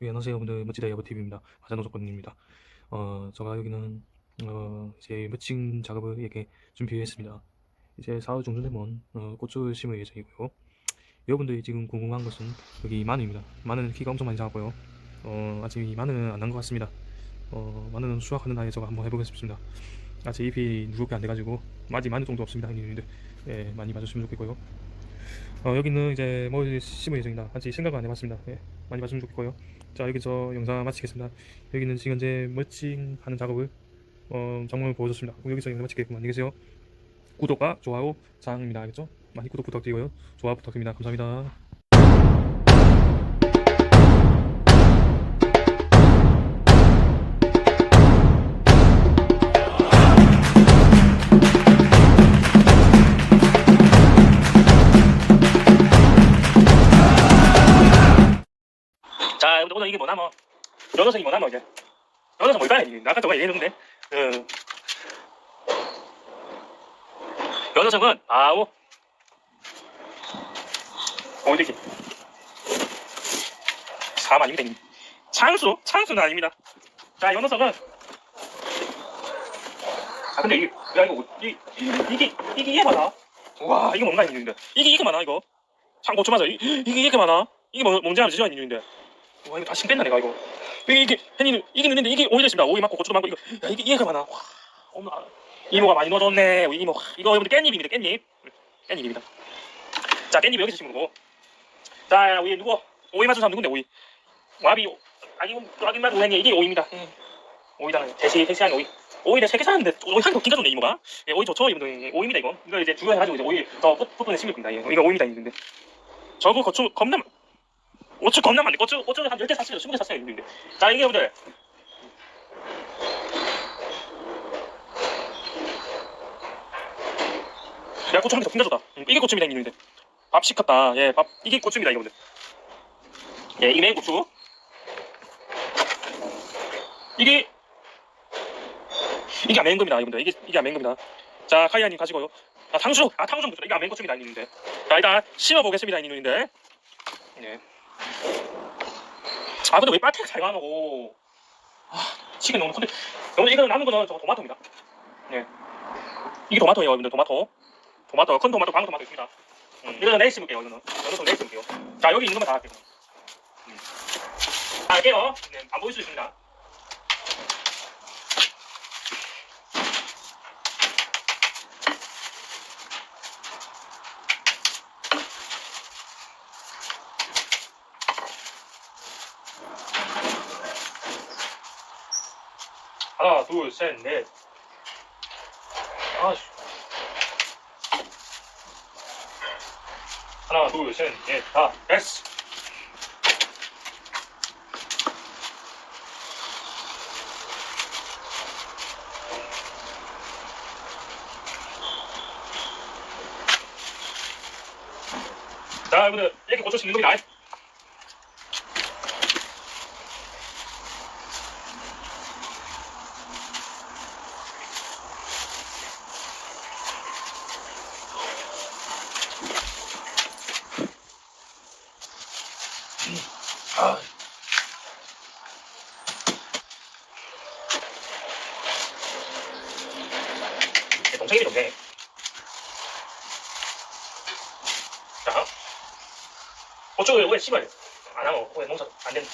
예, 안녕하세요, 여러분들. 멋지다 여보TV입니다. 화자노조건입니다. 어, 제가 여기는, 어, 이제 멋진 작업을 이렇게 준비했습니다. 이제 4월 중순 되면, 어, 꽃을 심을 예정이고요. 여러분들이 지금 궁금한 것은 여기 마늘입니다. 마늘은 키가 엄청 많이 작고요. 어, 아직 이 마늘은 안 난 것 같습니다. 어, 마늘은 수확하는 날에 제가 한번 해보겠습니다. 아직 잎이 누렇게 안 돼가지고, 아직 마늘 정도 없습니다, 형님들. 예, 많이 봐주시면 좋겠고요. 어, 여기는 이제 뭘 심을 예정이다. 아직 생각을 안 해봤습니다. 예, 많이 봐주면 좋겠고요. 자 여기서 영상 마치겠습니다. 여기는 지금 현재 멋진 하는 작업을 어, 장면을 보여줬습니다. 여기서 영상 마치겠습니다. 안녕히 계세요. 구독과 좋아요 사랑입니다. 알겠죠? 많이 구독 부탁드리고요. 좋아요 부탁드립니다. 감사합니다. 이게 뭐나 뭐. 연어성이 뭐나 뭐 이제. 뭘까요? 이게? 아까 저거 얘기했는데. 어. 연어성은 아우 어디지? 4만 600인 창수? 창수는 아닙니다. 자 연어성은 아 근데 이게 야 이거 뭐- 이, 이, 이게 이게 이게 많아? 와 이게 뭔가 있는데. 이게 이게 많아 이거? 참 고추 맞아 이, 이게 이게 많아? 이게 뭐, 뭔지 알지 있는데 와 이거 다 신뺐나 내가 이거? 이게 이게 이게 넣는데 이게 오이 됐습니다. 오이 맞고 고추도 맞고 이거. 야 이게 이해가 많아 와 아, 이모가 많이 넣어줬네. 우리 이모 와, 이거 여러분들 깻잎입니다 깻잎. 음, 깻잎입니다. 자 깻잎 여기서 심은 거고 자 우리 누구? 오이 맞춘 사람 누군데 오이? 와비 아기 아기 맛 오행이 이게 오이입니다. 음. 오이당 대시 대시한 오이. 오이를 세개 사는데 오이 한개 기가 좋네 이모가. 예, 오이 좋죠 이분들. 오이입니다 이거. 이거 이제 주워해가지고 이제 오이 더 풋풋에 심을 겁니다. 이거 오이입니다 이는데 저거 고추 겁나 많- 고추 겁나 많네. 고추, 고추를 한 10개 샀어요. 20개 샀어요. 있는데. 자, 이게 여러분들. 내가 고추 한개더 챙겨줬다. 음, 이게 고추입니다. 있는데. 밥 시켰다. 예, 밥. 이게 고추입니다. 여러분들. 예, 이게 메인 고추. 이게, 이게 메인 겁니다. 여러분들. 이게, 이게 메인 겁니다. 자, 카이아님 가지고요. 아, 탕수. 아, 탕수 고추. 이게 메인 고추입니다. 있는데. 자, 일단 심어 보겠습니다. 있는데. 예. 아 근데 왜 빨대가 잘 가노고. 아 치킨 너무 근데 여러분들 이거 남은 거는 저거 토마토입니다. 네. 이게 토마토예요 여러분들 토마토. 토마토 큰 토마토 방울 토마토 있습니다. 음, 이거는 내일 심을게요 이거는 이거는 내일 심을게요. 자 여기 있는 것만 다 할게요 음. 자 할게요. 네, 안 보일 수 있습니다 하나 둘 셋 넷. 아씨. 하나 둘 셋 넷 다. 됐어. 자 여러분들 이렇게 고쳐 심는 겁니다 아. 내 동생이 동생. 자, 어쩌고 왜 씨발 안 하고 왜 농사 안 된?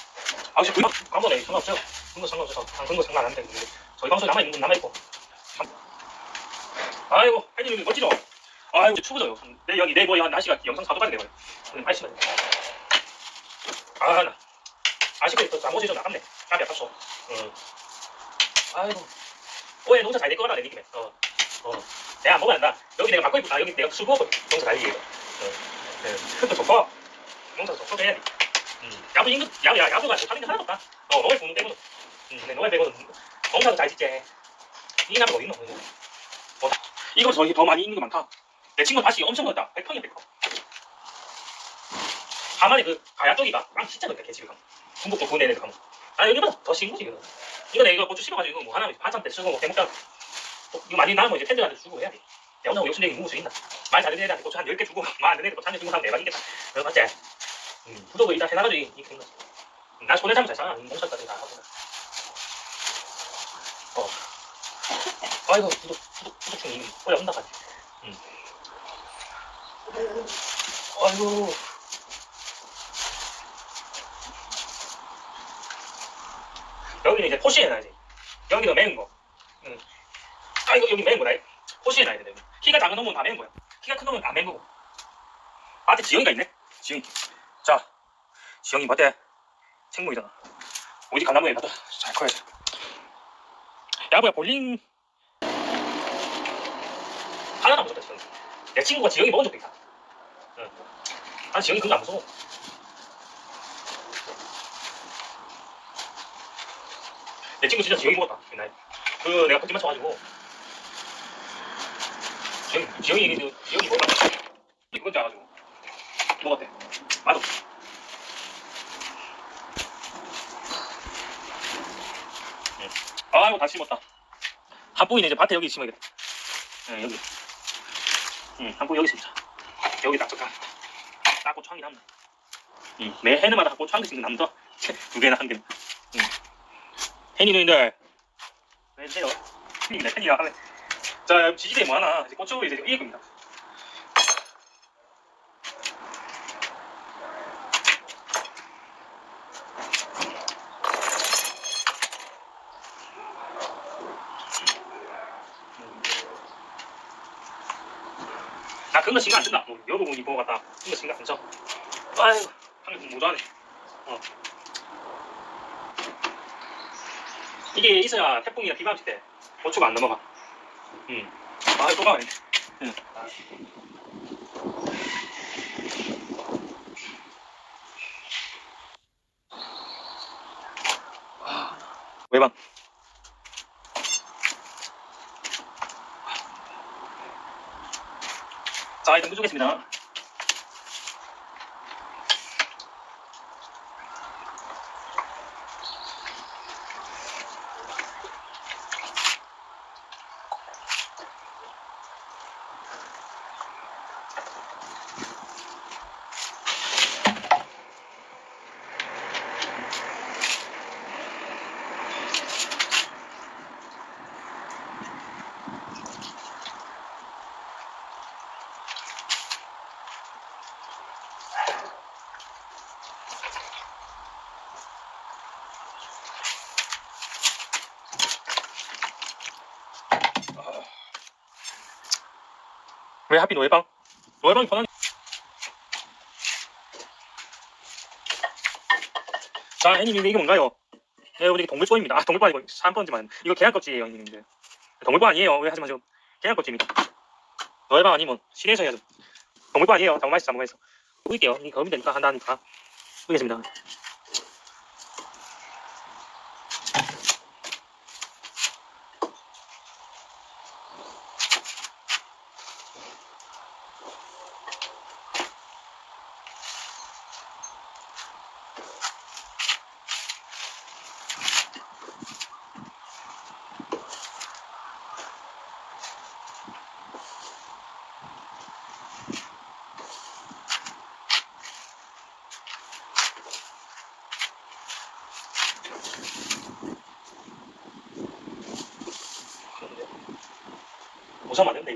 아, 혹시 그 광고네 상관없어요. 그거 상관없어요. 안 그런 거 상관 안 하는데 저희 방송 남아 있는 건 남아 있고. 아이고, 혜진이 멋지죠? 아이고, 추워져요. 내 여기 내 뭐야 날씨가 영상 사도 가야 돼요. 오늘 날씨가. 아, 나. 아쉽게 또 나머지 좀 나갔네. 까비 아팠어. 응. 아이고. 올해 농사 잘 될 거라 내 느낌에. 어. 어. 내가 안 먹으면 안다. 여기 내가 있고, 아, 여기 내가 술 먹고 농사 잘 위해서. 어. 네. 흙도 좋고, 농사 좋고 해야 돼. 음. 야부 임금, 야, 야, 야부가 하는 게 하나도 없다. 어, 농을 보는 빼고는. 음, 내 농을 빼고는 농사도 잘 짓지. 이 어디 있노? 어, 이거 저기 더 많이 있는 거 많다. 내 친구 다시 엄청 많다. 100평이야, 100평. 가만히 그 가야 쪽이가 빵 진짜 중국 쪽 군대 애들 가면 아 여기보다 더 싱거지 이거는 이거 내가 이거 고추 씹어가지고 이거 뭐 하나 반찬 때 쓰고 어, 이거 많이 나면 이제 팬들한테 주고 해야 돼 내가 오늘 욕심내기 먹을 수 있나 말 잘하는 애들한테 고추 한 10개 주고 말안 되는 애들 고추 한개 주고 하면 대박이겠다 어? 음, 구독을 일단 해놔가지고 이렇게 된 거지 나 손에 잡면 되잖아. 농사까지 다 하고. 어. 아이고, 구독, 구독, 구독충이 꼬야 온다 가지. 응. 아이고. 여기는 이제 포시에 놔야지. 여기는 매운 거. 응. 아, 이거 여기 매운 거다. 포시에 놔야 돼. 키가 작은 놈은 다 매운 거야. 키가 큰 놈은 안 매운 거고. 아, 데 지영이가 있네. 지영이. 자, 지영이 맞대. 생물이잖아. 어디 강나무에 놔둬. 잘 커야지. 야, 뭐야, 볼링. 하나도 안 무섭다, 지영이. 내 친구가 지영이 먹은 적도 있다. 응. 난 지영이 그거 안 무서워. 내 친구 진짜 지영이 먹었다, 옛날에. 그, 내가 펀치 맞춰가지고. 지영이, 지영이 얘기, 지영이 먹었다. 그건 줄 알아가지고. 먹었대. 맞아. 아이고 다 심었다. 한 뿌이는 이제 밭에 여기 심어야겠다. 네, 여기. 응, 한 뿌이 여기 심자. 여기. 딱 고추 한개 남다. 응, 매 해는 마다 고추 한 개씩 남다. 두 개나 한 개. 응. 해니 누님들. 왜 해요? 팬입니다. 팬이라 하네. 자, 지지대 뭐 하나. 이제 고추 이제 이길 겁니다. 나 그런 거 신경 안 쓴다. 뭐, 여러분이 보고 갔다. 그런 거 신경 안 써. 아이고, 한개 모자네. 어. 이게 있어야 태풍이나 비가 왔을 때 고추가 안 넘어가. 응. 아, 또 가네. 응. 외방. 자, 일단 끄주겠습니다. 왜 하필 노예방? 노예방이 편하니? 자, 형님 이게 뭔가요? 네, 이게 동물보입니다. 아, 동물보 아니고 샴펀지만 이거 계란 껍질이에요, 형님들. 동물보 아니에요. 왜 하지 마세요. 계란 껍질입니다. 노예방 아니면 시내에서 해야죠. 동물보 아니에요. 장마에서 장마에서. 보일게요. 이 검이 되니까 한다니까. 보겠습니다. 보상만 된다 이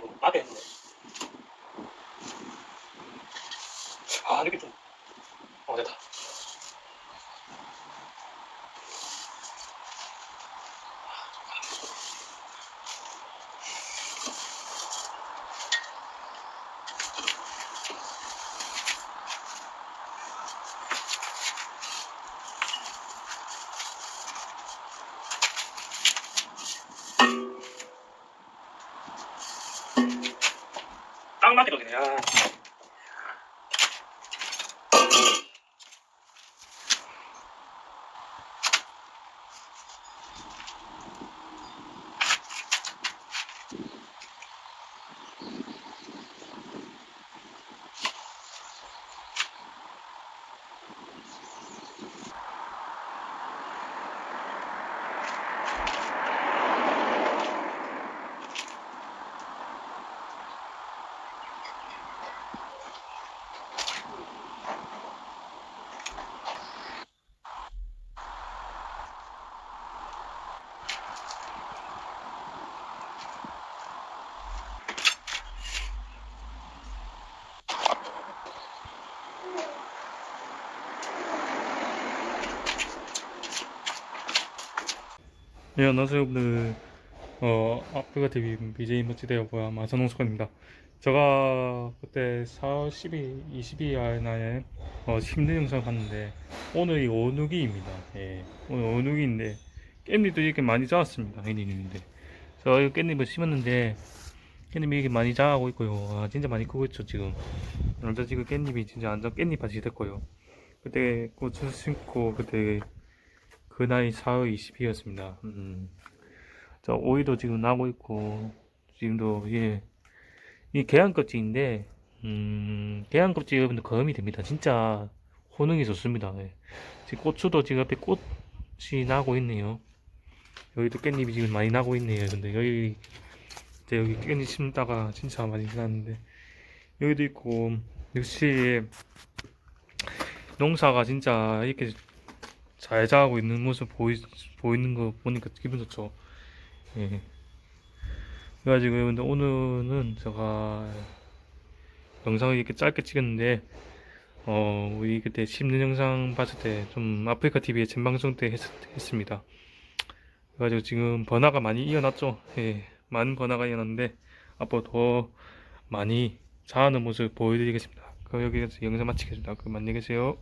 automático. 네, 안녕하세요, 여러분들. 어, 아프리카 TV BJ 멋지대요, 뭐야, 마선홍수관입니다. 제가 그때 4월 12, 22일 날에 어, 힘든 영상 봤는데, 오늘이 오누기입니다. 예, 오늘 오누기인데, 깻잎도 이렇게 많이 자랐습니다, 깻잎인데. 제가 이 깻잎을 심었는데, 깻잎이 이렇게 많이 자라고 있고요. 아, 진짜 많이 크고 있죠, 지금. 완전 지금 깻잎이 진짜 완전 깻잎밭이 됐고요. 그때 고추 심고, 그때 그날이 4월 20일이었습니다. 음. 자, 오이도 지금 나고 있고, 지금도, 예. 이 계란 껍질인데, 음, 계란 껍질 여러분들 거음이 됩니다. 진짜 호능이 좋습니다. 예. 지금 고추도 지금 앞에 꽃이 나고 있네요. 여기도 깻잎이 지금 많이 나고 있네요. 근데 여기, 이제 여기 깻잎 심다가 진짜 많이 났는데, 여기도 있고, 역시, 농사가 진짜 이렇게 잘 자라고 있는 모습 보이, 보이는 거 보니까 기분 좋죠. 예. 그래가지고 여러분들 오늘은 제가 영상을 이렇게 짧게 찍었는데 어 우리 그때 심는 영상 봤을 때 좀 아프리카 TV에 전방송 때 했, 했습니다. 그래가지고 지금 번화가 많이 이어났죠. 예. 많은 번화가 이어났는데 앞으로 더 많이 자라는 모습 보여드리겠습니다. 그럼 여기서 영상 마치겠습니다. 그럼 안녕히 계세요.